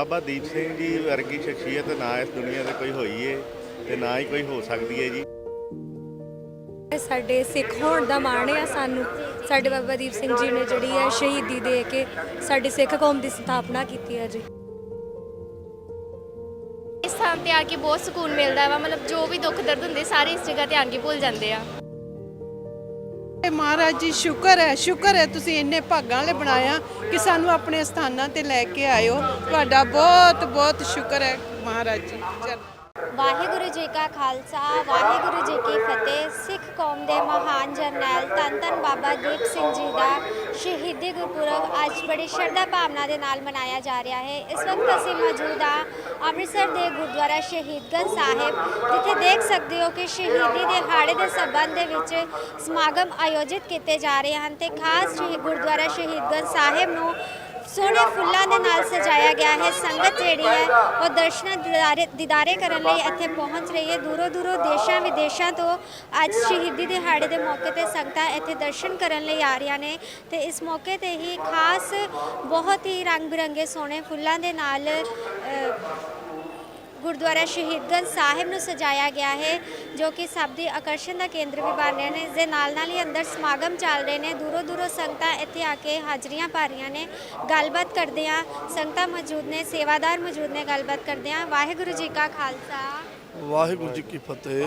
ਬਾਬਾ ਦੀਪ ਸਿੰਘ ਜੀ ਵਰਗੀ ਸ਼ਖਸੀਅਤ ਨਾ ਇਸ ਦੁਨੀਆ ਤੇ ਕੋਈ ਹੋਈ ਏ ਤੇ ਨਾ ਹੀ ਕੋਈ ਹੋ ਸਕਦੀ ਏ ਜੀ। ਸਾਡੇ ਸਿੱਖ ਹੋਣ ਦਾ ਮਾਣ ਆ ਸਾਨੂੰ। ਸਾਡੇ ਬਾਬਾ ਦੀਪ ਸਿੰਘ ਜੀ ਨੇ ਜਿਹੜੀ ਹੈ ਸ਼ਹੀਦੀ ਦੇ ਕੇ ਸਾਡੀ ਸਿੱਖ ਕੌਮ ਦੀ ਸਥਾਪਨਾ ਕੀਤੀ ਹੈ ਜੀ। ਇਸ ਥਾਂ ਤੇ ਆ ਕੇ ਬਹੁਤ ਸਕੂਨ ਮਿਲਦਾ ਵਾ ਮਤਲਬ ਜੋ ਵੀ ਦੁੱਖ ਦਰਦ ਹੁੰਦੇ ਸਾਰੇ ਇਸ ਜਗ੍ਹਾ ਤੇ ਆ ਕੇ ਭੁੱਲ ਜਾਂਦੇ ਆ। ਇਹ ਮਹਾਰਾਜ ਜੀ, ਸ਼ੁਕਰ ਹੈ ਸ਼ੁਕਰ ਹੈ ਤੁਸੀਂ ਇੰਨੇ ਭਾਗਾਂ ਵਾਲੇ ਬਣਾਇਆ ਕਿ ਸਾਨੂੰ ਆਪਣੇ ਸਥਾਨਾਂ ਤੇ ਲੈ ਕੇ ਆਇਓ। ਤੁਹਾਡਾ ਬਹੁਤ ਬਹੁਤ ਸ਼ੁਕਰ ਹੈ ਮਹਾਰਾਜ ਜੀ। ਚਲੋ। ਵਾਹਿਗੁਰੂ ਜੀ ਕਾ ਖਾਲਸਾ, ਵਾਹਿਗੁਰੂ ਜੀ ਕੀ ਫਤਿਹ। ਸਿੱਖ ਕੌਮ ਦੇ ਮਹਾਨ ਜਰਨੈਲ ਧੰਨ ਧੰਨ ਬਾਬਾ ਦੀਪ ਸਿੰਘ ਜੀ ਦਾ ਸ਼ਹੀਦੀ ਗੁਰਪੁਰਬ ਅੱਜ ਬੜੀ ਸ਼ਰਧਾ ਭਾਵਨਾ ਦੇ ਨਾਲ ਮਨਾਇਆ ਜਾ ਰਿਹਾ ਹੈ। ਇਸ ਵਕਤ ਅਸੀਂ ਮੌਜੂਦ ਹਾਂ ਅੰਮ੍ਰਿਤਸਰ ਦੇ ਗੁਰਦੁਆਰਾ ਸ਼ਹੀਦਗੰਜ ਸਾਹਿਬ, ਜਿੱਥੇ ਦੇਖ ਸਕਦੇ ਹੋ ਕਿ ਸ਼ਹੀਦੀ ਦਿਹਾੜੇ ਦੇ ਸੰਬੰਧ ਦੇ ਵਿੱਚ ਸਮਾਗਮ ਆਯੋਜਿਤ ਕੀਤੇ ਜਾ ਰਹੇ ਹਨ ਤੇ ਖਾਸ ਸ਼ਹੀ- ਗੁਰਦੁਆਰਾ ਸ਼ਹੀਦਗੰਜ ਸਾਹਿਬ ਨੂੰ ਸੋਹਣੇ ਫੁੱਲਾਂ ਦੇ ਨਾਲ ਸਜਾਇਆ ਗਿਆ ਹੈ, ਸੰਗਤ ਜਿਹੜੀ ਹੈ, ਉਹ ਦਰਸ਼ਨਾਂ ਦਿਦਾਰੇ ਦਿਦਾਰੇ ਕਰਨ ਲਈ ਇੱਥੇ ਪਹੁੰਚ ਰਹੀ ਹੈ। ਦੂਰੋਂ ਦੂਰੋਂ ਦੇਸ਼ਾਂ ਵਿਦੇਸ਼ਾਂ ਤੋਂ ਅੱਜ ਸ਼ਹੀਦੀ ਦਿਹਾੜੇ ਦੇ ਮੌਕੇ ਤੇ ਸੰਗਤਾਂ ਇੱਥੇ ਦਰਸ਼ਨ ਕਰਨ ਲਈ ਆ ਰਹੀਆਂ ਨੇ ਤੇ ਇਸ ਮੌਕੇ ਤੇ ਹੀ ਖਾਸ ਬਹੁਤ ਹੀ ਰੰਗ ਬਿਰੰਗੇ ਸੋਹਣੇ ਫੁੱਲਾਂ ਦੇ ਨਾਲ ਗੁਰਦੁਆਰਾ ਸ਼ਹੀਦਗੰਜ ਸਾਹਿਬ ਨੂੰ ਸਜਾਇਆ ਗਿਆ ਹੈ ਜੋ ਕਿ ਸਭ ਦੀ ਆਕਰਸ਼ਣ ਦਾ ਕੇਂਦਰ ਵੀ ਬਣ ਰਹੇ ਨੇ। ਇਸ ਦੇ ਨਾਲ ਨਾਲ ਹੀ ਅੰਦਰ ਸਮਾਗਮ ਚੱਲ ਰਹੇ ਨੇ। ਦੂਰੋਂ ਦੂਰੋਂ ਸੰਗਤਾਂ ਇੱਥੇ ਆ ਕੇ ਹਾਜ਼ਰੀਆਂ ਭਰ ਰਹੀਆਂ ਨੇ। ਗੱਲਬਾਤ ਕਰਦੇ ਆ ਸੰਗਤਾਂ ਮੌਜੂਦ ਨੇ ਸੇਵਾਦਾਰ ਮੌਜੂਦ ਨੇ ਗੱਲਬਾਤ ਕਰਦੇ ਆ ਵਾਹਿਗੁਰੂ ਜੀ ਕਾ ਖਾਲਸਾ। ਵਾਹਿਗੁਰੂ ਜੀ ਕੀ ਫਤਿਹ।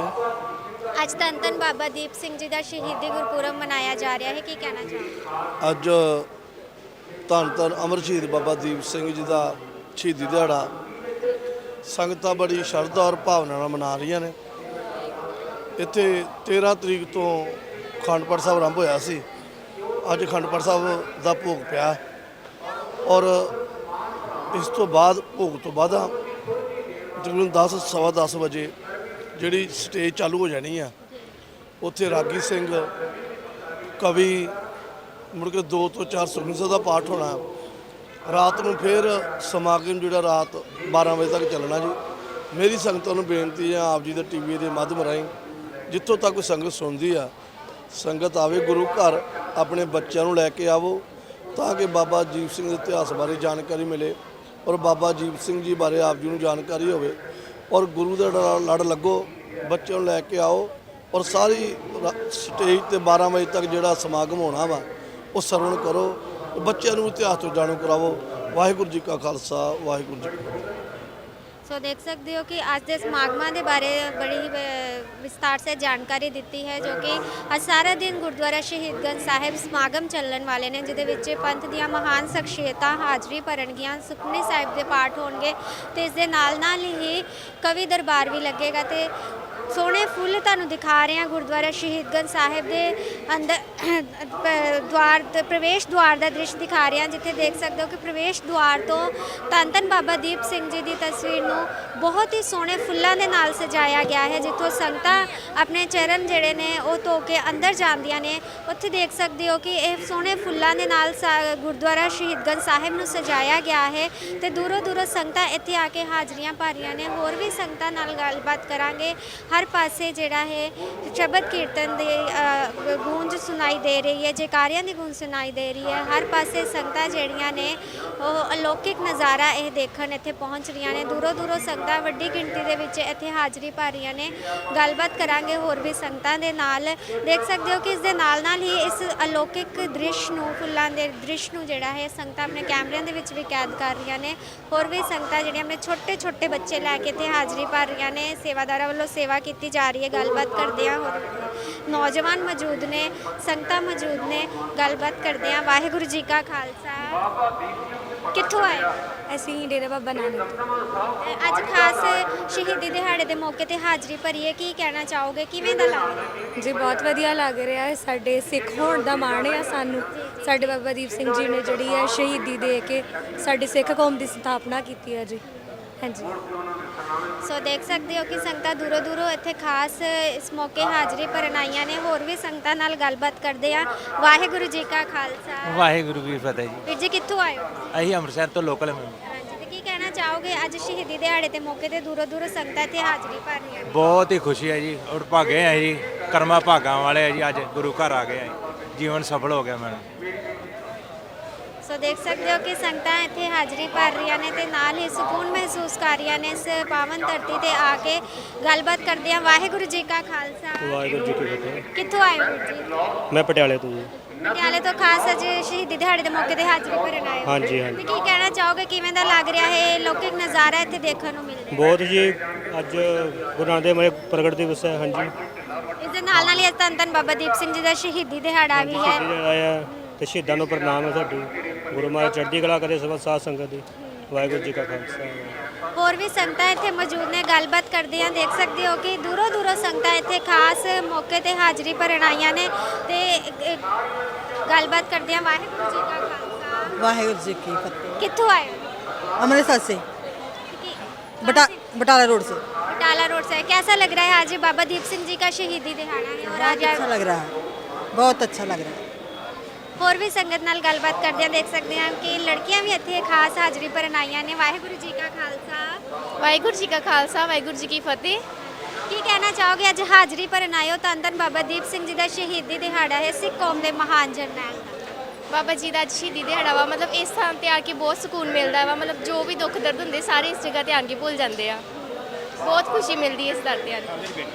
ਅੱਜ ਧੰਨ ਧੰਨ ਬਾਬਾ ਦੀਪ ਸਿੰਘ ਜੀ ਦਾ ਸ਼ਹੀਦੀ ਗੁਰਪੁਰਬ ਮਨਾਇਆ ਜਾ ਰਿਹਾ ਹੈ। ਕੀ ਕਹਿਣਾ ਚਾਹੋਗੇ? ਅੱਜ ਧੰਨ ਧੰਨ ਅਮਰ ਸ਼ਹੀਦ ਬਾਬਾ ਦੀਪ ਸਿੰਘ ਜੀ ਦਾ ਸ਼ਹੀਦੀ ਦਿਹਾੜਾ ਸੰਗਤਾਂ ਬੜੀ ਸ਼ਰਧਾ ਔਰ ਭਾਵਨਾ ਨਾਲ ਮਨਾ ਰਹੀਆਂ ਨੇ। ਇੱਥੇ 13 ਤਰੀਕ ਤੋਂ ਅਖੰਡ ਪਾਠ ਸਾਹਿਬ ਆਰੰਭ ਹੋਇਆ ਸੀ। ਅੱਜ ਅਖੰਡ ਪਾਠ ਸਾਹਿਬ ਦਾ ਭੋਗ ਪਿਆ। ਔਰ ਇਸ ਤੋਂ ਬਾਅਦ, ਭੋਗ ਤੋਂ ਬਾਅਦ ਤਕਰੀਬਨ 10 ਸਵਾ 10 ਵਜੇ ਜਿਹੜੀ ਸਟੇਜ ਚਾਲੂ ਹੋ ਜਾਣੀ ਆ, ਉੱਥੇ ਰਾਗੀ ਸਿੰਘ ਕਵੀ ਮੁੜ ਕੇ 2 ਤੋਂ 4 ਸੁਖਮਨੀ ਸਾਹਿਬ ਦਾ ਪਾਠ ਹੋਣਾ। ਰਾਤ ਨੂੰ ਫਿਰ ਸਮਾਗਮ ਜਿਹੜਾ ਰਾਤ 12 ਵਜੇ ਤੱਕ ਚੱਲਣਾ ਜੀ। ਮੇਰੀ ਸੰਗਤਾਂ ਨੂੰ ਬੇਨਤੀ ਹੈ ਆਪ ਜੀ ਦੇ ਟੀਵੀ ਦੇ ਮਾਧਿਅਮ ਰਾਹੀਂ, ਜਿੱਥੋਂ ਤੱਕ ਸੰਗਤ ਸੁਣਦੀ ਆ, ਸੰਗਤ ਆਵੇ, ਗੁਰੂ ਘਰ ਆਪਣੇ ਬੱਚਿਆਂ ਨੂੰ ਲੈ ਕੇ ਆਵੋ, ਤਾਂ ਕਿ ਬਾਬਾ ਜੀਵ ਸਿੰਘ ਦੇ ਇਤਿਹਾਸ ਬਾਰੇ ਜਾਣਕਾਰੀ ਮਿਲੇ ਔਰ ਬਾਬਾ ਜੀਵ ਸਿੰਘ ਜੀ ਬਾਰੇ ਆਪ ਜੀ ਨੂੰ ਜਾਣਕਾਰੀ ਹੋਵੇ ਔਰ ਗੁਰੂ ਦਾ ਲੜ- ਲੱਗੋ, ਬੱਚਿਆਂ ਨੂੰ ਲੈ ਕੇ ਆਓ ਔਰ ਸਾਰੀ ਸਟੇਜ ਤੇ 12 ਵਜੇ ਤੱਕ ਜਿਹੜਾ ਸਮਾਗਮ ਹੋਣਾ ਵਾ, ਉਹ ਸਰਵਣ ਕਰੋ ਬੱਚਿਆਂ ਨੂੰ ਇਤਿਹਾਸ ਤੋਂ ਜਾਣੂ ਕਰਾਵੋ। ਵਾਹਿਗੁਰੂ ਜੀ ਕਾ ਖਾਲਸਾ ਵਾਹਿਗੁਰੂ ਜੀ ਕੀ ਫਤਿਹ। ਸੋ ਦੇਖ ਸਕਦੇ ਹੋ ਕਿ ਅੱਜ ਦੇ ਸਮਾਗਮਾਂ ਦੇ ਬਾਰੇ ਬੜੀ ਅ, ਵਿਸਤਾਰ ਸੇ ਜਾਣਕਾਰੀ ਦਿੱਤੀ ਹੈ ਜੋ ਕਿ ਅੱਜ ਸਾਰਾ ਦਿਨ ਗੁਰਦੁਆਰਾ ਸ਼ਹੀਦਗੰਜ ਸਾਹਿਬ ਸਮਾਗਮ ਚੱਲਣ ਵਾਲੇ ਨੇ ਜਿਹਦੇ ਵਿੱਚ ਪੰਥ ਦੀਆਂ ਮਹਾਨ ਸ਼ਖਸੀਅਤਾਂ ਹਾਜ਼ਰੀ ਭਰਨਗੀਆਂ ਸੁਖਮਨੀ ਸਾਹਿਬ ਦੇ ਪਾਠ ਹੋਣਗੇ ਤੇ ਇਸ ਦੇ ਨਾਲ ਨਾਲ ਹੀ ਕਵੀ ਦਰਬਾਰ ਵੀ ਲੱਗੇਗਾ ਤੇ ਸੋਹਣੇ ਫੁੱਲ ਤੁਹਾਨੂੰ ਦਿਖਾ ਰਹੇ ਹਾਂ ਗੁਰਦੁਆਰਾ ਸ਼ਹੀਦਗੰਜ ਸਾਹਿਬ ਦੇ ਅੰਦਰ ਦੁਆਰ ਤੇ ਪ੍ਰਵੇਸ਼ ਦੁਆਰ ਦਾ ਦ੍ਰਿਸ਼ ਦਿਖਾ ਰਹੇ ਹਾਂ, ਜਿੱਥੇ ਦੇਖ ਸਕਦੇ ਹੋ ਕਿ ਪ੍ਰਵੇਸ਼ ਦੁਆਰ ਤੋਂ ਧੰਨ ਧੰਨ ਬਾਬਾ ਦੀਪ ਸਿੰਘ ਜੀ ਦੀ ਤਸਵੀਰ ਨੂੰ ਬਹੁਤ ਹੀ ਸੋਹਣੇ ਫੁੱਲਾਂ ਦੇ ਨਾਲ ਸਜਾਇਆ ਗਿਆ ਹੈ, ਜਿੱਥੋਂ ਸੰਗਤਾਂ ਆਪਣੇ ਚਰਨ ਜਿਹੜੇ ਨੇ ਉਹ ਧੋ ਕੇ ਅੰਦਰ ਜਾਂਦੀਆਂ ਨੇ। ਉੱਥੇ ਦੇਖ ਸਕਦੇ ਹੋ ਕਿ ਇਹ ਸੋਹਣੇ ਫੁੱਲਾਂ ਦੇ ਨਾਲ ਸਾ- ਗੁਰਦੁਆਰਾ ਸ਼ਹੀਦਗੰਜ ਸਾਹਿਬ ਨੂੰ ਸਜਾਇਆ ਗਿਆ ਹੈ ਤੇ ਦੂਰੋਂ ਦੂਰੋਂ ਸੰਗਤਾਂ ਇੱਥੇ ਆ ਕੇ ਹਾਜ਼ਰੀਆਂ ਭਰ ਰਹੀਆਂ ਨੇ। ਹੋਰ ਵੀ ਸੰਗਤਾਂ ਨਾਲ ਗੱਲਬਾਤ ਕਰਾਂਗੇ। ਹਰ ਪਾਸੇ ਜਿਹੜਾ ਹੈ ਸ਼ਬਦ ਕੀਰਤਨ ਦੀ ਗੂੰਜ ਸੁਣਾਈ ਦੇ ਰਹੀ ਹੈ, ਜੈਕਾਰਿਆਂ ਦੀ ਗੂੰਜ ਸੁਣਾਈ ਦੇ ਰਹੀ ਹੈ। ਹਰ ਪਾਸੇ ਸੰਗਤਾਂ ਜਿਹੜੀਆਂ ਨੇ, ਉਹ ਅਲੌਕਿਕ ਨਜ਼ਾਰਾ ਇਹ ਦੇਖਣ ਇੱਥੇ ਪਹੁੰਚ ਰਹੀਆਂ ਨੇ। ਦੂਰੋਂ ਦੂਰੋਂ ਸੰਗਤਾਂ ਵੱਡੀ ਗਿਣਤੀ ਦੇ ਵਿੱਚ ਇੱਥੇ ਹਾਜ਼ਰੀ ਭਰ ਰਹੀਆਂ ਨੇ। ਗੱਲਬਾਤ ਕਰਾਂਗੇ ਹੋਰ ਵੀ ਸੰਗਤਾਂ ਦੇ ਨਾਲ। ਦੇਖ ਸਕਦੇ ਹੋ ਕਿ ਇਸ ਦੇ ਨਾਲ ਨਾਲ ਹੀ ਇਸ ਅਲੌਕਿਕ ਦ੍ਰਿਸ਼ ਨੂੰ, ਫੁੱਲਾਂ ਦੇ ਦ੍ਰਿਸ਼ ਨੂੰ ਜਿਹੜਾ ਹੈ, ਸੰਗਤਾਂ ਆਪਣੇ ਕੈਮਰਿਆਂ ਦੇ ਵਿੱਚ ਵੀ ਕੈਦ ਕਰ ਰਹੀਆਂ ਨੇ। ਹੋਰ ਵੀ ਸੰਗਤਾਂ ਜਿਹੜੀਆਂ ਆਪਣੇ ਛੋਟੇ ਛੋਟੇ ਬੱਚੇ ਲੈ ਕੇ ਇੱਥੇ ਹਾਜ਼ਰੀ ਭਰ ਰਹੀਆਂ ਨੇ। ਸੇਵਾਦਾਰਾਂ ਵੱਲੋਂ ਸੇਵਾ ਕੀਤੀ ਜਾ ਰਹੀ ਹੈ। ਗੱਲਬਾਤ ਕਰਦੇ ਆ ਹੋਰ। ਨੌਜਵਾਨ ਮੌਜੂਦ ਨੇ। ਸੰਗ ਸੰਗਤਾਂ ਮੌਜੂਦ ਨੇ। ਗੱਲਬਾਤ ਕਰਦੇ ਆ ਵਾਹਿਗੁਰੂ ਜੀ ਕਾ ਖਾਲਸਾ। ਕਿੱਥੋਂ ਆਏ? ਹੋ? ਅਸੀਂ ਡੇਰਾ ਬਾਬਾ ਨਾਨਕ ਅੱਜ ਖਾਸ ਸ਼ਹੀਦੀ ਦਿਹਾੜੇ ਦੇ ਮੌਕੇ ਤੇ ਹਾਜ਼ਰੀ ਭਰੀ ਹੈ ਕੀ ਕਹਿਣਾ ਚਾਹੋਗੇ? ਕਿਵੇਂ ਦਾ ਲੱਗ ਰਿਹਾ? ਜੀ ਬਹੁਤ ਵਧੀਆ ਲੱਗ ਰਿਹਾ ਹੈ। ਸਾਡੇ ਸਿੱਖ ਹੋਣ ਦਾ ਮਾਣ ਆ ਸਾਨੂੰ। ਸਾਡੇ ਬਾਬਾ ਦੀਪ ਸਿੰਘ ਜੀ ਨੇ ਜਿਹੜੀ ਹੈ ਸ਼ਹੀਦੀ ਦੇ ਕੇ ਸਾਡੀ ਸਿੱਖ ਕੌਮ ਦੀ ਸਥਾਪਨਾ ਕੀਤੀ ਹੈ ਜੀ। ਹਾਂਜੀ। ਸੋ ਦੇਖ ਸਕਦੇ ਹੋ ਕਿ ਸੰਗਤਾਂ ਦੂਰੋਂ ਦੂਰੋਂ ਇੱਥੇ ਖਾਸ ਇਸ ਮੌਕੇ ਹਾਜ਼ਰੀ ਭਰਨ ਆਈਆਂ ਨੇ। ਹੋਰ ਵੀ ਸੰਗਤਾਂ ਨਾਲ ਗੱਲਬਾਤ ਕਰਦੇ ਆ ਵਾਹਿਗੁਰੂ ਜੀ ਕਾ ਖਾਲਸਾ। ਵਾਹਿਗੁਰੂ ਜੀ ਕੀ ਫਤਿਹ ਜੀ। ਵੀਰ ਜੀ ਕਿੱਥੋਂ ਆਏ ਹੋ? ਅਸੀਂ ਅੰਮ੍ਰਿਤਸਰ ਤੋਂ ਲੋਕਲ ਹਾਂ ਹਾਂਜੀ ਤੇ ਕੀ ਕਹਿਣਾ ਚਾਹੋਗੇ? ਅੱਜ ਸ਼ਹੀਦੀ ਦਿਹਾੜੇ ਦੇ ਮੌਕੇ ਤੇ ਦੂਰੋਂ ਦੂਰੋਂ ਸੰਗਤਾਂ ਇੱਥੇ ਹਾਜ਼ਰੀ ਭਰ ਰਹੀਆਂ ਨੇ। ਬਹੁਤ ਹੀ ਖੁਸ਼ੀ ਹੈ ਜੀ। ਔਰ ਭਾਗੇ ਆ ਜੀ। ਕਰਮਾ ਭਾਗਾਂ ਵਾਲੇ ਆ ਜੀ। ਅੱਜ ਗੁਰੂ ਘਰ ਆ ਗਏ ਆ ਜੀ। ਜੀਵਨ ਸਫਲ ਹੋ ਗਿਆ ਮੈਨੂੰ ਸੋ ਦੇਖ ਸਕਦੇ ਹੋ ਕਿ ਸੰਗਤਾਂ ਇੱਥੇ ਹਾਜ਼ਰੀ ਭਰ ਰਹੀਆਂ ਨੇ ਤੇ ਨਾਲ ਹੀ ਸਕੂਨ ਮਹਿਸੂਸ ਕਰ ਰਹੀਆਂ ਨੇ ਇਸ ਪਾਵਨ ਧਰਤੀ ਤੇ ਆ ਕੇ ਗੱਲਬਾਤ ਕਰਦੇ ਆ ਵਾਹਿਗੁਰੂ ਜੀ ਕਾ ਖਾਲਸਾ। ਵਾਹਿਗੁਰੂ ਜੀ ਕੀ ਫਤਿਹ। ਕਿੱਥੋਂ ਆਏ ਹੋ ਜੀ? ਮੈਂ ਪਟਿਆਲੇ ਤੋਂ ਜੀ। ਪਟਿਆਲੇ ਤੋਂ ਖਾਸ ਅੱਜ ਸ਼ਹੀਦੀ ਦਿਹਾੜੇ ਦੇ ਮੌਕੇ ਤੇ ਹਾਜ਼ਰੀ ਭਰਨ ਆਏ ਹੋ। ਹਾਂਜੀ, ਹਾਂਜੀ। ਤੇ ਕੀ ਕਹਿਣਾ ਚਾਹੋਗੇ? ਕਿਵੇਂ ਦਾ ਲੱਗ ਰਿਹਾ ਹੈ ਲੌਕਿਕ ਨਜ਼ਾਰਾ ਇੱਥੇ ਦੇਖਣ ਨੂੰ ਮਿਲ ਰਿਹਾ ਬਹੁਤ ਜੀ ਅੱਜ ਗੁਰੂ ਨਾਨਕ ਦੇਵ ਪ੍ਰਗਟ ਦਿਵਸ ਹੈ ਹਾਂਜੀ। ਇਸ ਦੇ ਨਾਲ ਨਾਲ ਹੀ ਅੱਜ ਧੰਨ ਧੰਨ ਬਾਬਾ ਦੀਪ ਸਿੰਘ ਜੀ ਦਾ ਸ਼ਹੀਦੀ ਦਿਹਾੜਾ ਵੀ ਹੈ। ਜਿਹੜਾ ਆਇਆ। ਤੇ ਸ਼ਹੀਦਾਂ ਨੂੰ ਪ੍ਰਣਾਮ ਹੈ ਸਾਡੀ ਗੁਰੂ ਮਹਾਰਾਜ ਚੜ੍ਹਦੀ ਕਲਾ ਕਰੇ ਸਭ ਸਾਧ ਸੰਗਤ ਦੀ ਵਾਹਿਗੁਰੂ ਜੀ ਕਾ ਖਾਲਸਾ ਹੋਰ ਵੀ ਸੰਗਤਾਂ ਇੱਥੇ ਮੌਜੂਦ ਨੇ ਗੱਲਬਾਤ ਕਰਦੇ ਆ ਦੇਖ ਸਕਦੇ ਹੋ ਕਿ ਦੂਰੋਂ ਦੂਰੋਂ ਸੰਗਤਾਂ ਇੱਥੇ ਖਾਸ ਮੌਕੇ ਤੇ ਹਾਜ਼ਰੀ ਭਰਨ ਆਈਆਂ ਨੇ ਤੇ ਅ, ਗੱਲਬਾਤ ਕਰਦੇ ਆ ਵਾਹਿਗੁਰੂ ਜੀ ਕਾ ਖਾਲਸਾ ਵਾਹਿਗੁਰੂ ਜੀ ਕੀ ਫਤਿਹ ਕਿੱਥੋਂ ਆਏ ਹੋ अमृतसर से कि- बटा बटाला रोड से बटाला रोड से कैसा लग रहा है आज बाबा दीप सिंह जी का शहीदी दिहाड़ा है और आज अच्छा लग रहा है बहुत अच्छा लग रहा है ਹੋਰ ਵੀ ਸੰਗਤ ਨਾਲ ਗੱਲਬਾਤ ਕਰਦੇ ਆ ਦੇਖ ਸਕਦੇ ਹਾਂ ਕਿ ਲੜਕੀਆਂ ਵੀ ਇੱਥੇ ਖਾਸ ਹਾਜ਼ਰੀ ਭਰਨ ਆਈਆਂ ਨੇ। ਵਾਹਿਗੁਰੂ ਜੀ ਕਾ ਖਾਲਸਾ। ਵਾਹਿਗੁਰੂ ਜੀ ਕਾ ਖਾਲਸਾ ਵਾਹਿਗੁਰੂ ਜੀ ਕੀ ਫਤਿਹ। ਕੀ ਕਹਿਣਾ ਚਾਹੋਗੇ? ਅੱਜ ਹਾਜ਼ਰੀ ਭਰਨ ਧੰਨ ਧੰਨ ਬਾਬਾ ਦੀਪ ਸਿੰਘ ਜੀ ਦਾ ਸ਼ਹੀਦੀ ਦਿਹਾੜਾ ਹੈ ਸਿੱਖ ਕੌਮ ਦੇ ਮਹਾਨ ਜਰਨੈਲ ਦਾ। ਬਾਬਾ ਜੀ ਦਾ ਅੱਜ ਸ਼ਹੀਦੀ ਦਿਹਾੜਾ ਵਾ ਮਤਲਬ ਇਸ ਥਾਂ ਤੇ ਆ ਕੇ ਬਹੁਤ ਸਕੂਨ ਮਿਲਦਾ ਵਾ ਮਤਲਬ ਜੋ ਵੀ ਦੁੱਖ ਦਰਦ ਹੁੰਦੇ ਸਾਰੇ ਇਸ ਜਗ੍ਹਾ ਤੇ ਆ ਕੇ ਭੁੱਲ ਜਾਂਦੇ ਆ। ਬਹੁਤ ਖੁਸ਼ੀ ਮਿਲਦੀ ਇਸ ਦਰ ਤੇ ਆ ਕੇ।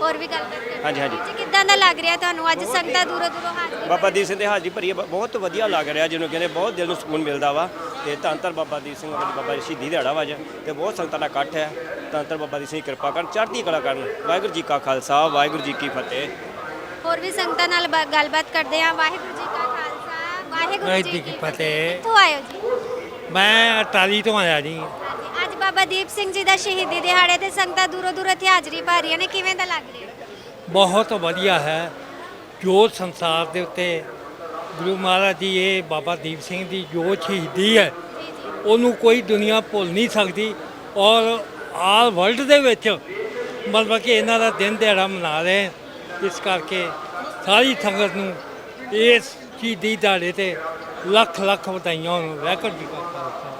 ਹੋਰ ਵੀ ਗੱਲਬਾਤ ਕਰਦੇ ਹਾਂਜੀ, ਹਾਂਜੀ। ਜੀ ਕਿੱਦਾਂ ਦਾ ਲੱਗ ਰਿਹਾ ਤੁਹਾਨੂੰ? ਅੱਜ ਸੰਗਤਾਂ ਦੂਰੋਂ ਦੂਰੋਂ ਹਾਜ਼ਰੀ ਬਾਬਾ ਦੀਪ ਸਿੰਘ ਦੇ ਹਾਜ਼ਰੀ ਭਰੀ ਹੈ, ਬ- ਬਹੁਤ ਵਧੀਆ ਲੱਗ ਰਿਹਾ ਜਿਹਨੂੰ ਕਹਿੰਦੇ ਬਹੁਤ ਦਿਲ ਨੂੰ ਸਕੂਨ ਮਿਲਦਾ ਵਾ। ਤੇ ਧੰਨ ਧੰਨ ਬਾਬਾ ਦੀਪ ਸਿੰਘ ਵਾਲੀ ਬਾਬਾ ਜੀ ਸ਼ਹੀਦੀ ਦਿਹਾੜਾ ਵਾ ਅੱਜ। ਤੇ ਬਹੁਤ ਸੰਗਤਾਂ ਦਾ ਇਕੱਠ ਹੈ। ਧੰਨ ਧੰਨ ਬਾਬਾ ਦੀਪ ਸਿੰਘ ਦੀ ਕਿਰਪਾ ਕਰਨ ਚੜ੍ਹਦੀ ਕਲਾ ਕਰਨ। ਵਾਹਿਗੁਰੂ ਜੀ ਕਾ ਖਾਲਸਾ ਵਾਹਿਗੁਰੂ ਜੀ ਕੀ ਫਤਿਹ। ਹੋਰ ਵੀ ਸੰਗਤਾਂ ਨਾਲ ਬ- ਗੱਲਬਾਤ ਕਰਦੇ ਆ ਵਾਹਿਗੁਰੂ ਜੀ ਕਾ ਖਾਲਸਾ ਵਾਹਿਗੁਰੂ ਜੀ ਕੀ ਫਤਿਹ। ਕਿੱਥੋਂ ਆਏ ਹੋ ਜੀ? ਮੈਂ ਟਾਲੀ ਤੋਂ ਆਇਆ ਜੀ। ਬਾਬਾ ਦੀਪ ਸਿੰਘ ਜੀ ਦਾ ਸ਼ਹੀਦੀ ਦਿਹਾੜੇ ਤੇ ਸੰਗਤਾਂ ਦੂਰੋਂ ਦੂਰੋਂ ਇੱਥੇ ਹਾਜ਼ਰੀ ਭਰ ਰਹੀਆਂ ਨੇ। ਕਿਵੇਂ ਦਾ ਲੱਗ ਰਿਹਾ? ਬਹੁਤ ਵਧੀਆ ਹੈ। ਜੋ ਸੰਸਾਰ ਦੇ ਉੱਤੇ ਗੁਰੂ ਮਹਾਰਾਜ ਜੀ, ਇਹ ਬਾਬਾ ਦੀਪ ਸਿੰਘ ਦੀ ਜੋ ਸ਼ਹੀਦੀ ਹੈ। ਉਹਨੂੰ ਕੋਈ ਦੁਨੀਆ ਭੁੱਲ ਨਹੀਂ ਸਕਦੀ ਔਰ ਆਲ ਵਰਲਡ ਦੇ ਵਿੱਚ ਮਤਲਬ ਕਿ ਇਹਨਾਂ ਦਾ ਦਿਨ ਦਿਹਾੜਾ ਮਨਾ ਰਹੇ ਇਸ ਕਰਕੇ ਸਾਰੀ ਸੰਗਤ ਨੂੰ ਇਸ ਸ਼ਹੀਦੀ ਦਿਹਾੜੇ ਤੇ ਲੱਖ ਲੱਖ ਵਧਾਈਆਂ ਹੋਣ। ਵਾਹਿਗੁਰੂ ਜੀ ਕਾ ਖਾਲਸਾ।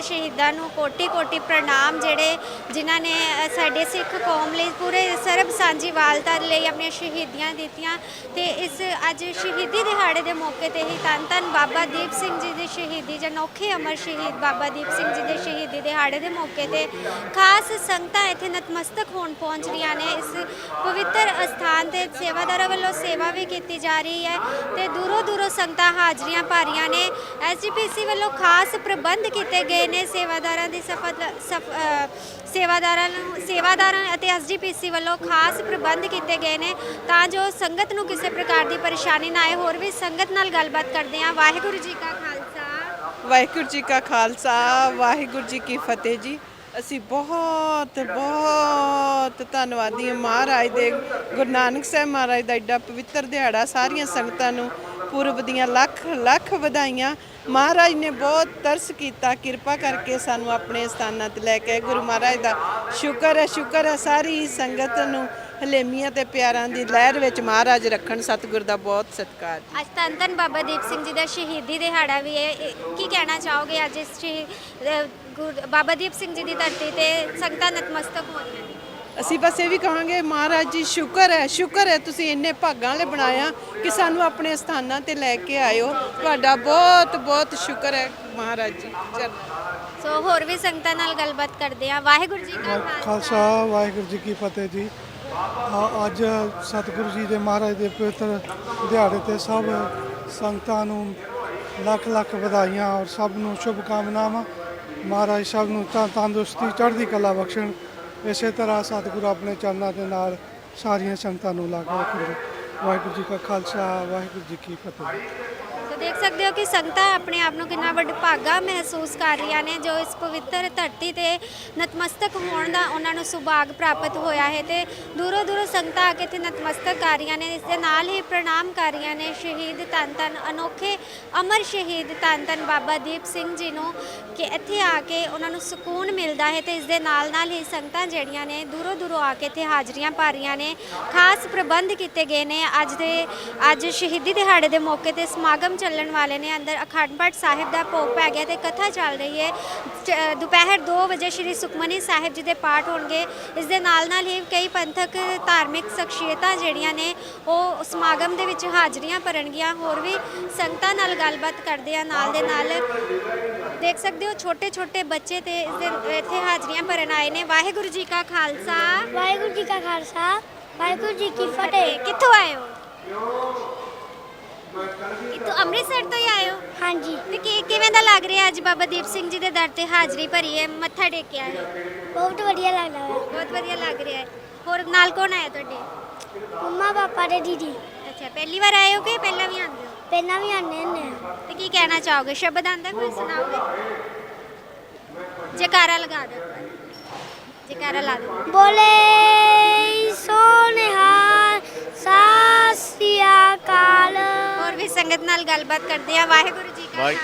ਸ਼ਹੀਦਾਂ ਨੂੰ ਕੋਟੀ ਕੋਟੀ ਪ੍ਰਣਾਮ ਜਿਹੜੇ ਜਿਨ੍ਹਾਂ ਨੇ ਸਾਡੇ ਸਿੱਖ ਕੌਮ ਲਈ ਪੂਰੇ ਸਰਬ ਸਾਂਝੀਵਾਲਤਾ ਲਈ ਆਪਣੀਆਂ ਸ਼ਹੀਦੀਆਂ ਦਿੱਤੀਆਂ। ਤੇ ਇਸ ਅੱਜ ਸ਼ਹੀਦੀ ਦਿਹਾੜੇ ਦੇ ਮੌਕੇ ਤੇ ਹੀ ਧੰਨ ਧੰਨ ਬਾਬਾ ਦੀਪ ਸਿੰਘ ਜੀ ਦੀ ਸ਼ਹੀਦੀ ਜਨੋਖੇ ਅਮਰ ਸ਼ਹੀਦ ਬਾਬਾ ਦੀਪ ਸਿੰਘ ਜੀ ਦੇ ਸ਼ਹੀਦੀ ਦਿਹਾੜੇ ਦੇ ਮੌਕੇ ਤੇ ਖਾਸ ਸੰਗਤਾਂ ਇੱਥੇ ਨਤਮਸਤਕ ਹੋਣ ਪਹੁੰਚ ਰਹੀਆਂ ਨੇ। ਇਸ ਪਵਿੱਤਰ ਅਸਥਾਨ ਤੇ ਸੇਵਾਦਾਰਾਂ ਵੱਲੋਂ ਸੇਵਾ ਵੀ ਕੀਤੀ ਜਾ ਰਹੀ ਹੈ ਤੇ ਦੂਰੋਂ ਦੂਰੋਂ ਸੰਗਤਾਂ ਹਾਜ਼ਰੀਆਂ ਭਰ ਰਹੀਆਂ ਨੇ। ਐਸਜੀਪੀਸੀ ਵੱਲੋਂ ਖਾਸ ਪ੍ਰਬੰਧ ਕੀਤੇ ਗਏ ਨੇ ਸੇਵਾਦਾਰਾਂ ਦੀ ਸਫਲ ਸੇਵਾਦਾਰਾਂ ਨੂੰ, ਸੇਵਾਦਾਰਾਂ ਅਤੇ ਐਸਜੀਪੀਸੀ ਵੱਲੋਂ ਖਾਸ ਪ੍ਰਬੰਧ ਕੀਤੇ ਗਏ ਨੇ ਤਾਂ ਜੋ ਸੰਗਤ ਨੂੰ ਕਿਸੇ ਪ੍ਰਕਾਰ ਦੀ ਪਰੇਸ਼ਾਨੀ ਨਾ ਆਏ। ਹੋਰ ਵੀ ਸੰਗਤ ਨਾਲ ਗੱਲਬਾਤ ਕਰਦੇ ਹਾਂ। ਵਾਹਿਗੁਰੂ ਜੀ ਕਾ ਖਾਲਸਾ। ਵਾਹਿਗੁਰੂ ਜੀ ਕਾ ਖਾਲਸਾ। ਵਾਹਿਗੁਰੂ ਜੀ ਕੀ ਫਤਿਹ ਜੀ। ਅਸੀਂ ਬਹੁਤ ਬਹੁਤ ਧੰਨਵਾਦੀ ਹਾਂ ਮਹਾਰਾਜ ਦੇ। ਗੁਰੂ ਨਾਨਕ ਸਾਹਿਬ ਮਹਾਰਾਜ ਦਾ ਐਡਾ ਪਵਿੱਤਰ ਦਿਹਾੜਾ ਸਾਰੀਆਂ ਸੰਗਤਾਂ ਨੂੰ ਪੁਰਬ ਦੀਆਂ ਲੱਖ ਲੱਖ ਵਧਾਈਆਂ। ਮਹਾਰਾਜ ਨੇ ਬਹੁਤ ਤਰਸ ਕੀਤਾ। ਕਿਰਪਾ ਕਰਕੇ ਸਾਨੂੰ ਆਪਣੇ ਸਥਾਨਾਂ ਤੇ ਲੈ ਕੇ ਗੁਰੂ ਮਹਾਰਾਜ ਦਾ ਸ਼ੁਕਰ ਹੈ ਸ਼ੁਕਰ ਹੈ। ਸਾਰੀ ਸੰਗਤ ਨੂੰ ਹਲੇਮੀਆਂ ਤੇ ਪਿਆਰਾਂ ਦੀ ਲਹਿਰ ਵਿੱਚ ਮਹਾਰਾਜ ਰੱਖਣ। ਸਤਿਗੁਰ ਦਾ ਬਹੁਤ ਸਤਿਕਾਰ ਅੱਜ ਧੰਨ ਧੰਨ ਬਾਬਾ ਦੀਪ ਸਿੰਘ ਜੀ ਦਾ ਸ਼ਹੀਦੀ ਦਿਹਾੜਾ ਵੀ ਹੈ। ਇਹ- ਕੀ ਕਹਿਣਾ ਚਾਹੋਗੇ ਅੱਜ ਇਸ ਸ਼ਹੀ- ਅ, ਗੁਰ- ਬਾਬਾ ਦੀਪ ਸਿੰਘ ਜੀ ਦੀ ਧਰਤੀ ਤੇ ਸੰਗਤਾਂ ਨਤਮਸਤਕ ਹੋ ਰਹੀਆਂ ਨੇ? ਅਸੀਂ ਬਸ ਇਹ ਵੀ ਕਹਾਂਗੇ ਮਹਾਰਾਜ ਜੀ ਸ਼ੁਕਰ ਹੈ ਸ਼ੁਕਰ ਹੈ ਤੁਸੀਂ ਇੰਨੇ ਭਾਗਾਂ ਵਾਲੇ ਬਣਾਇਆ ਕਿ ਸਾਨੂੰ ਆਪਣੇ ਸਥਾਨਾਂ ਤੇ ਲੈ ਕੇ ਆਇਓ। ਤੁਹਾਡਾ ਬਹੁਤ ਬਹੁਤ ਸ਼ੁਕਰ ਹੈ ਮਹਾਰਾਜ ਜੀ। ਸੋ ਹੋਰ ਵੀ ਸੰਗਤਾਂ ਨਾਲ ਗੱਲਬਾਤ ਕਰਦੇ ਆ ਵਾਹਿਗੁਰੂ ਜੀ ਕਾ ਖਾਲਸਾ। ਵਾਹਿਗੁਰੂ ਜੀ ਕੀ ਫਤਿਹ ਜੀ। ਅੱਜ ਸਤਿਗੁਰੂ ਜੀ ਦੇ ਮਹਾਰਾਜ ਦੇ ਪਵਿੱਤਰ ਦਿਹਾੜੇ ਤੇ ਸਭ ਸੰਗਤਾਂ ਨੂੰ ਲੱਖ ਲੱਖ ਵਧਾਈਆਂ ਔਰ ਸਭ ਨੂੰ ਸ਼ੁਭ ਕਾਮਨਾਵਾਂ ਮਹਾਰਾਜ ਸਭ ਨੂੰ ਤਾਂ ਤੰਦਰੁਸਤੀ ਚੜ੍ਹਦੀ ਕਲਾ ਬਖਸ਼ਣ। ਇਸੇ ਤਰ੍ਹਾਂ ਸਤਿਗੁਰੂ ਆਪਣੇ ਚਰਨਾਂ ਦੇ ਨਾਲ ਸਾਰੀਆਂ ਸੰਗਤਾਂ ਨੂੰ ਲਾ ਕੇ ਰੱਖਣ ਵਾਹਿਗੁਰੂ ਜੀ ਕਾ ਖਾਲਸਾ, ਵਾਹਿਗੁਰੂ ਜੀ ਕੀ ਫਤਿਹ। ਦੇਖ ਸਕਦੇ ਹੋ ਕਿ ਸੰਗਤਾਂ ਆਪਣੇ ਆਪ ਨੂੰ ਕਿੰਨਾ ਵੱਡ ਭਾਗਾ ਮਹਿਸੂਸ ਕਰ ਰਹੀਆਂ ਨੇ, ਜੋ ਇਸ ਪਵਿੱਤਰ ਧਰਤੀ ਤੇ ਨਤਮਸਤਕ ਹੋਣ ਦਾ ਉਹਨਾਂ ਨੂੰ ਸੁਭਾਗ ਪ੍ਰਾਪਤ ਹੋਇਆ ਹੈ ਤੇ ਦੂਰੋਂ ਦੂਰੋਂ ਸੰਗਤਾਂ ਆ ਕੇ ਇੱਥੇ ਨਤਮਸਤਕ ਕਰ ਰਹੀਆਂ ਨੇ, ਇਸ ਦੇ ਨਾਲ ਹੀ ਪ੍ਰਣਾਮ ਕਰ ਰਹੀਆਂ ਨੇ ਸ਼ਹੀਦ ਧੰਨ ਧੰਨ, ਅਨੋਖੇ ਅਮਰ ਸ਼ਹੀਦ ਤਨ ਧੰਨ ਬਾਬਾ ਦੀਪ ਸਿੰਘ ਜੀ ਨੂੰ ਕਿ ਇੱਥੇ ਆ ਕੇ ਉਹਨਾਂ ਨੂੰ ਸਕੂਨ ਮਿਲਦਾ ਹੈ ਤੇ ਇਸ ਦੇ ਨਾਲ ਨਾਲ ਹੀ ਸੰਗਤਾਂ ਜਿਹੜੀਆਂ ਨੇ ਦੂਰੋਂ ਦੂਰੋਂ ਆ ਕੇ ਇੱਥੇ ਹਾਜ਼ਰੀਆਂ ਭਰ ਰਹੀਆਂ ਨੇ। ਖਾਸ ਪ੍ਰਬੰਧ ਕੀਤੇ ਗਏ ਨੇ ਅੱਜ ਦੇ, ਅੱਜ ਸ਼ਹੀਦੀ ਦਿਹਾੜੇ ਦੇ ਮੌਕੇ ਤੇ ਸਮਾਗਮ ਚੱਲ ਚੱਲਣ ਵਾਲੇ ਨੇ। ਅੰਦਰ ਅਖੰਡ ਪਾਠ ਸਾਹਿਬ ਦਾ ਭੋਗ ਪੈ ਗਿਆ ਤੇ ਕਥਾ ਚੱਲ ਰਹੀ ਹੈ। ਦੁਪਹਿਰ 2 ਵਜੇ ਸ਼੍ਰੀ ਸੁਖਮਨੀ ਸਾਹਿਬ ਜੀ ਦੇ ਪਾਠ ਹੋਣਗੇ। ਇਸ ਦੇ ਨਾਲ ਨਾਲ ਹੀ ਕਈ ਪੰਥਕ ਧਾਰਮਿਕ ਸ਼ਖਸੀਅਤਾਂ ਜਿਹੜੀਆਂ ਨੇ ਉਹ ਸਮਾਗਮ ਦੇ ਵਿੱਚ ਹਾਜ਼ਰੀਆਂ ਭਰਨਗੀਆਂ। ਹੋਰ ਵੀ ਸੰਗਤਾਂ ਨਾਲ ਗੱਲਬਾਤ ਕਰਦੇ ਆ। ਨਾਲ ਦੇ ਨਾਲ ਦੇਖ ਸਕਦੇ ਹੋ ਛੋਟੇ ਛੋਟੇ ਬੱਚੇ ਤੇ ਇਸ ਦੇ ਇੱਥੇ ਹਾਜ਼ਰੀਆਂ ਭਰਨ ਆਏ ਨੇ। ਵਾਹਿਗੁਰੂ ਜੀ ਕਾ ਖਾਲਸਾ। ਵਾਹਿਗੁਰੂ ਜੀ ਕਾ ਖਾਲਸਾ। ਵਾਹਿਗੁਰੂ ਜੀ ਕੀ ਫਤਿਹ। ਕਿੱਥੋਂ ਆਏ ਹੋ? ਕਿੱਥੋਂ ਅੰਮ੍ਰਿਤਸਰ ਤੋਂ ਹੀ ਆਏ ਹੋ? ਹਾਂਜੀ। ਤੇ ਕੀ ਕਿਵੇਂ ਦਾ ਲੱਗ ਰਿਹਾ ਅੱਜ ਬਾਬਾ ਦੀਪ ਸਿੰਘ ਜੀ ਦੇ ਦਰ ਤੇ ਹਾਜ਼ਰੀ ਭਰੀ ਹੈ? ਮੱਥਾ ਟੇਕਿਆ ਹੈ? ਬਹੁਤ ਵਧੀਆ ਲੱਗਦਾ ਹੈ ਬਹੁਤ ਵਧੀਆ ਲੱਗ ਰਿਹਾ ਹੈ। ਹੋਰ ਨਾਲ ਕੌਣ ਆਇਆ ਤੁਹਾਡੇ? ਮੰਮਾ ਪਾਪਾ ਤੇ ਦੀਦੀ। ਅੱਛਾ ਪਹਿਲੀ ਵਾਰ ਆਏ ਹੋ ਕਿ ਪਹਿਲਾਂ ਵੀ ਆਉਂਦੇ ਹੋ? ਪਹਿਲਾਂ ਵੀ ਆਨੇ ਹੁੰਦੇ ਆ। ਤੇ ਕੀ ਕਹਿਣਾ ਚਾਹੋਗੇ? ਸ਼ਬਦ ਆਂਦਾ ਕੋਈ ਸੁਣਾਓਗੇ ਜੈਕਾਰਾ ਲਗਾ ਦਿਓ। ਜੈਕਾਰਾ ਲਾ ਦਿਓ। ਬੋਲੇ ਸੋਨਿਹਾਰ ਵੀ ਸੰਗਤ ਨਾਲ ਗੱਲਬਾਤ ਕਰਦੇ ਆ ਵਾਹਿਗੁਰੂ ਜੀ ਕਾ ਵਾਹਿ-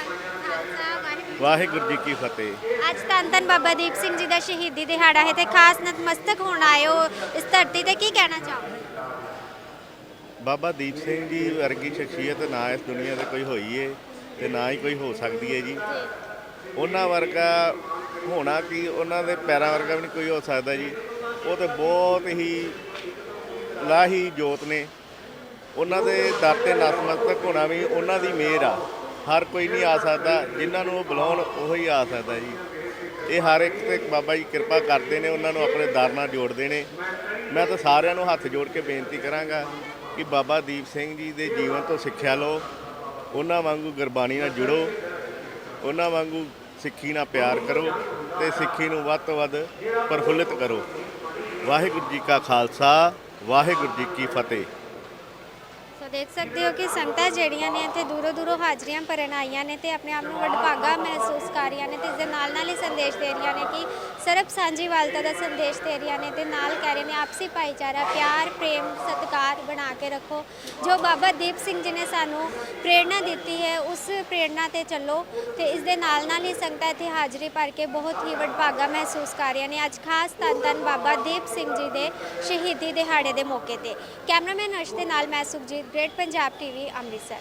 ਖਾਲਸਾ ਵਾਹਿਗੁਰੂ ਵਾਹਿਗੁਰੂ ਜੀ ਕੀ ਫਤਿਹ। ਅੱਜ ਧੰਨ ਧੰਨ ਬਾਬਾ ਦੀਪ ਸਿੰਘ ਜੀ ਦਾ ਸ਼ਹੀਦੀ ਦਿਹਾੜਾ ਹੈ ਤੇ ਖਾਸ ਨਤਮਸਤਕ ਹੋਣ ਆਏ ਹੋ ਇਸ ਧਰਤੀ ਤੇ। ਕੀ ਕਹਿਣਾ ਚਾਹੋਗੇ? ਬਾਬਾ ਦੀਪ ਸਿੰਘ ਜੀ ਵਰਗੀ ਸ਼ਖਸੀਅਤ ਨਾ ਇਸ ਦੁਨੀਆ ਤੇ ਕੋਈ ਹੋਈ ਏ ਤੇ ਨਾ ਹੀ ਕੋਈ ਹੋ ਸਕਦੀ ਹੈ ਜੀ। ਉਹਨਾਂ ਵਰਗਾ ਹੋਣਾ ਕਿ ਉਹਨਾਂ ਦੇ ਪੈਰਾਂ ਵਰਗਾ ਵੀ ਨਹੀਂ ਕੋਈ ਹੋ ਸਕਦਾ ਜੀ। ਉਹ ਤੇ ਬਹੁਤ ਹੀ ਲਾਹੀ ਜੋਤ ਨੇ। ਉਹਨਾਂ ਦੇ ਦਰ ਤੇ ਨਤਮਸਤਕ ਹੋਣਾ ਵੀ ਉਹਨਾਂ ਦੀ ਮਿਹਰ ਆ। ਹਰ ਕੋਈ ਨਹੀਂ ਆ ਸਕਦਾ, ਜਿਨ੍ਹਾਂ ਨੂੰ ਉਹ ਬੁਲਾਉਣ, ਉਹ ਹੀ ਆ ਸਕਦਾ ਜੀ। ਇਹ ਹਰ ਇੱਕ ਤੇ ਬਾਬਾ ਜੀ ਕਿਰਪਾ ਕਰਦੇ ਨੇ, ਉਹਨਾਂ ਨੂੰ ਆਪਣੇ ਦਰ ਨਾਲ ਜੋੜਦੇ ਨੇ। ਮੈਂ ਤਾਂ ਸਾਰਿਆਂ ਨੂੰ ਹੱਥ ਜੋੜ ਕੇ ਬੇਨਤੀ ਕਰਾਂਗਾ ਕਿ ਬਾਬਾ ਦੀਪ ਸਿੰਘ ਜੀ ਦੇ ਜੀਵਨ ਤੋਂ ਸਿੱਖਿਆ ਲਓ। ਉਹਨਾਂ ਵਾਂਗੂ ਗੁਰਬਾਣੀ ਨਾਲ ਜੁੜੋ। ਉਹਨਾਂ ਵਾਂਗੂ ਸਿੱਖੀ ਨਾਲ ਪਿਆਰ ਕਰੋ ਤੇ ਸਿੱਖੀ ਨੂੰ ਵੱਧ ਤੋਂ ਵੱਧ ਪ੍ਰਫੁੱਲਿਤ ਕਰੋ। ਵਾਹਿਗੁਰੂ ਜੀ ਕਾ ਖਾਲਸਾ, ਵਾਹਿਗੁਰੂ ਜੀ ਕੀ ਫਤਿਹ। ਦੇਖ ਸਕਦੇ ਹੋ ਕਿ ਸੰਗਤਾਂ ਜਿਹੜੀਆਂ ਨੇ ਇੱਥੇ ਦੂਰੋਂ ਦੂਰੋਂ ਹਾਜ਼ਰੀਆਂ ਭਰਨ ਆਈਆਂ ਨੇ ਤੇ ਆਪਣੇ ਆਪ ਨੂੰ ਵਡਭਾਗਾ ਮਹਿਸੂਸ ਕਰ ਰਹੀਆਂ ਨੇ ਤੇ ਇਸ ਦੇ ਨਾਲ ਨਾਲ ਹੀ ਸੰਦੇਸ਼ ਦੇ ਰਹੀਆਂ ਨੇ ਕਿ ਸਰਬ ਸਾਂਝੀਵਾਲਤਾ ਦਾ ਸੰਦੇਸ਼ ਦੇ ਰਹੀਆਂ ਨੇ ਤੇ ਨਾਲ ਕਹਿ ਰਹੇ ਨੇ ਆਪਸੀ ਭਾਈਚਾਰਾ, ਪਿਆਰ, ਪ੍ਰੇਮ, ਸਤਿਕਾਰ ਬਣਾ ਕੇ ਰੱਖੋ। ਜੋ ਬਾਬਾ ਦੀਪ ਸਿੰਘ ਜੀ ਨੇ ਸਾਨੂੰ ਪ੍ਰੇਰਣਾ ਦਿੱਤੀ ਹੈ, ਉਸ ਪ੍ਰੇਰਣਾ ਤੇ ਚੱਲੋ ਤੇ ਇਸ ਦੇ ਨਾਲ ਨਾਲ ਹੀ ਸੰਗਤਾਂ ਇੱਥੇ ਹਾਜ਼ਰੀ ਭਰ ਕੇ ਬਹੁਤ ਹੀ ਵਡਭਾਗਾ ਮਹਿਸੂਸ ਕਰ ਰਹੀਆਂ ਨੇ। ਅੱਜ ਖਾਸ ਧੰਨ ਧੰਨ ਬਾਬਾ ਦੀਪ ਸਿੰਘ ਜੀ ਦੇ ਸ਼ਹੀਦੀ ਦਿਹਾੜੇ ਦੇ ਮੌਕੇ ਤੇ। ਕੈਮਰਾਮੈਨ ਅਰਸ਼ ਦੇ ਨਾਲ ਮੈਂ ਸੁਖਜੀਤ ਪੰਜਾਬ ਟੀਵੀ ਅੰਮ੍ਰਿਤਸਰ।